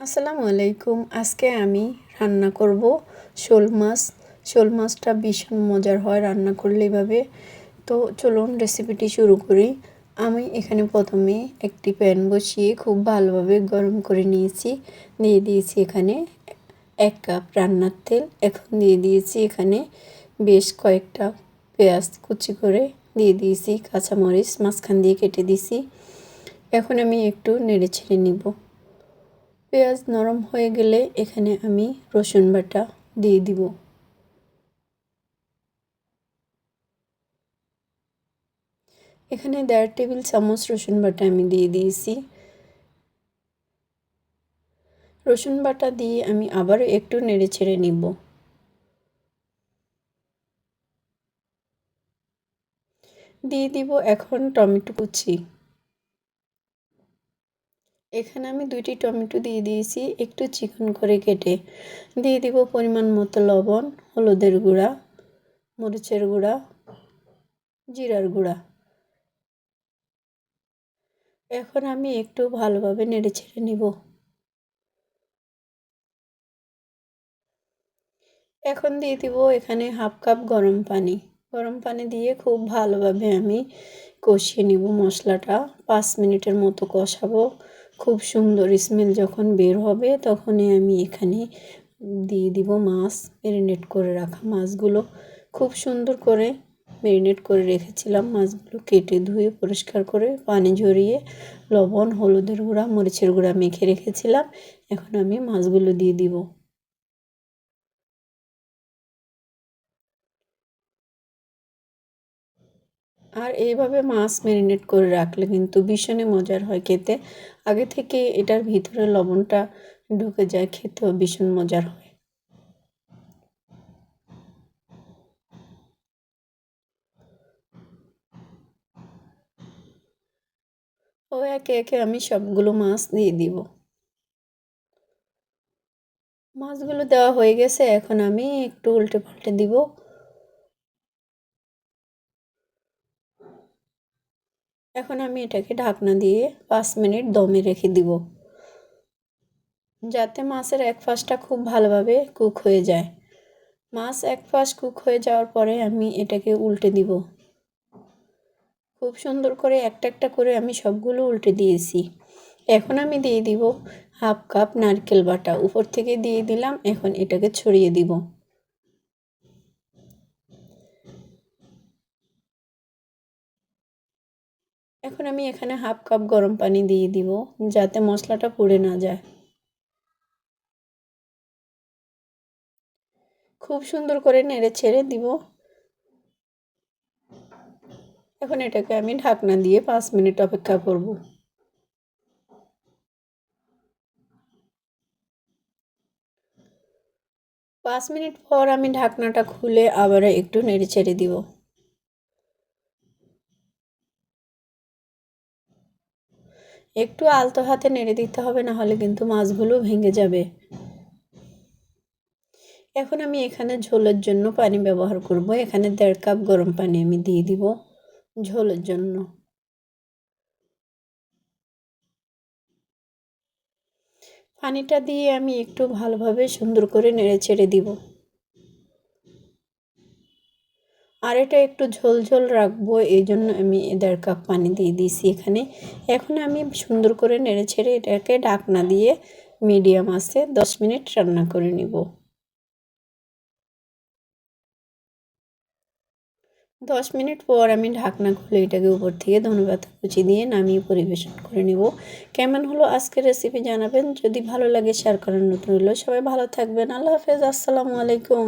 আসসালামু আলাইকুম। আজকে আমি রান্না করব শোল মাছ। শোল মাছটা ভীষণ মজার হয় রান্না করলে এভাবে। তো চলুন রেসিপিটি শুরু করি। আমি এখানে প্রথমে একটি প্যান বসিয়ে খুব ভালোভাবে গরম করে নিয়েছি। দিয়ে দিয়েছি এখানে এক কাপ রান্নার তেল। এখন দিয়ে দিয়েছি এখানে বেশ কয়েকটা পেঁয়াজ কুচি করে। দিয়ে দিয়েছি কাঁচামরিচ, মাঝখান দিয়ে কেটে দিয়েছি। এখন আমি একটু নেড়ে ছেড়ে নিব। পেঁয়াজ নরম হয়ে গেলে এখানে আমি রসুন বাটা দিয়ে দিব। এখানে দেড় টেবিল চামচ রসুন বাটা আমি দিয়ে দিয়েছি। রসুন বাটা দিয়ে আমি আবার একটু নেড়ে ছেড়ে নিব। দিয়ে দিব এখন টমেটো কুচি। এখানে আমি দুইটি টমেটো দিয়ে দিয়েছি, একটু চিকন করে কেটে। দিয়ে দিব পরিমাণ মতো লবণ, হলুদের গুঁড়া, মরিচের গুঁড়া, জিরার গুঁড়া। এখন আমি একটু ভালোভাবে নেড়ে ছেড়ে নিব। এখন দিয়ে দিব এখানে হাফ কাপ গরম পানি। গরম পানি দিয়ে খুব ভালোভাবে আমি কষিয়ে নিব মশলাটা। পাঁচ মিনিটের মতো কষাবো। খুব সুন্দর স্মেল যখন বের হবে, তখনই আমি এখানে দিয়ে দিব মাছ ম্যারিনেট করে রাখা মাছগুলো। খুব সুন্দর করে ম্যারিনেট করে রেখেছিলাম মাছগুলো কেটে ধুয়ে পরিষ্কার করে পানি ঝরিয়ে লবণ, হলুদের গুঁড়া, মরিচের গুঁড়া মেখে রেখেছিলাম। এখন আমি মাছগুলো দিয়ে দিব। আর এইভাবে মাছ ম্যারিনেট করে রাখলে কিন্তু ভীষণই মজার হয় খেতে। আগে থেকে এটার ভিতরে লবণটা ঢুকে যায়, খেতেও ভীষণ মজার হয়। ও একে একে আমি সবগুলো মাছ দিয়ে দিব। মাছগুলো দেওয়া হয়ে গেছে, এখন আমি একটু উল্টে পাল্টে দিব। এখন আমি এটাকে ঢাকনা দিয়ে পাঁচ মিনিট দমে রেখে দিব। যাতে মাছের এক ফাঁসটা খুব ভালোভাবে কুক হয়ে যায়। মাছ এক ফাঁস কুক হয়ে যাওয়ার পরে আমি এটাকে উল্টে দিব। খুব সুন্দর করে একটা একটা করে আমি সবগুলো উল্টে দিয়েছি। এখন আমি দিয়ে দিব হাফ কাপ নারকেল বাটা। উপর থেকে দিয়ে দিলাম, এখন এটাকে ছড়িয়ে দিব। এখন আমি এখানে হাফ কাপ গরম পানি দিয়ে দিব যাতে মশলাটা পুড়ে না যায়। খুব সুন্দর করে নেড়ে ছেড়ে দিব। এখন এটাকে আমি ঢাকনা দিয়ে পাঁচ মিনিট অপেক্ষা করব। পাঁচ মিনিট পর আমি ঢাকনাটা খুলে আবার একটু নেড়ে ছেড়ে দিব। একটু আলতো হাতে নেড়ে দিতে হবে, না হলে কিন্তু মাছগুলো ভেঙে যাবে। এখন আমি এখানে ঝোলের জন্য পানি ব্যবহার করব। এখানে দেড় কাপ গরম পানি আমি দিয়ে দিব ঝোলের জন্য। পানিটা দিয়ে আমি একটু ভালোভাবে সুন্দর করে নেড়ে ছেড়ে দিব। আর এটা একটু ঝোল ঝোল রাখব, এই জন্য আমি দেড় কাপ পানি দিয়ে দিয়েছি এখানে। এখন আমি সুন্দর করে নেড়ে ছেড়ে এটাকে ঢাকনা দিয়ে মিডিয়াম আছে দশ মিনিট রান্না করে নিব। দশ মিনিট পর আমি ঢাকনা খুলে এটাকে উপর থেকে ধন্যবাদ কুচি দিয়ে নামিয়ে পরিবেশন করে নিব। কেমন হলো আজকের রেসিপি জানাবেন? যদি ভালো লাগে শেয়ার করার নতুন হলো সবাই ভালো থাকবেন। আল্লাহ হাফেজ। আসসালামু আলাইকুম।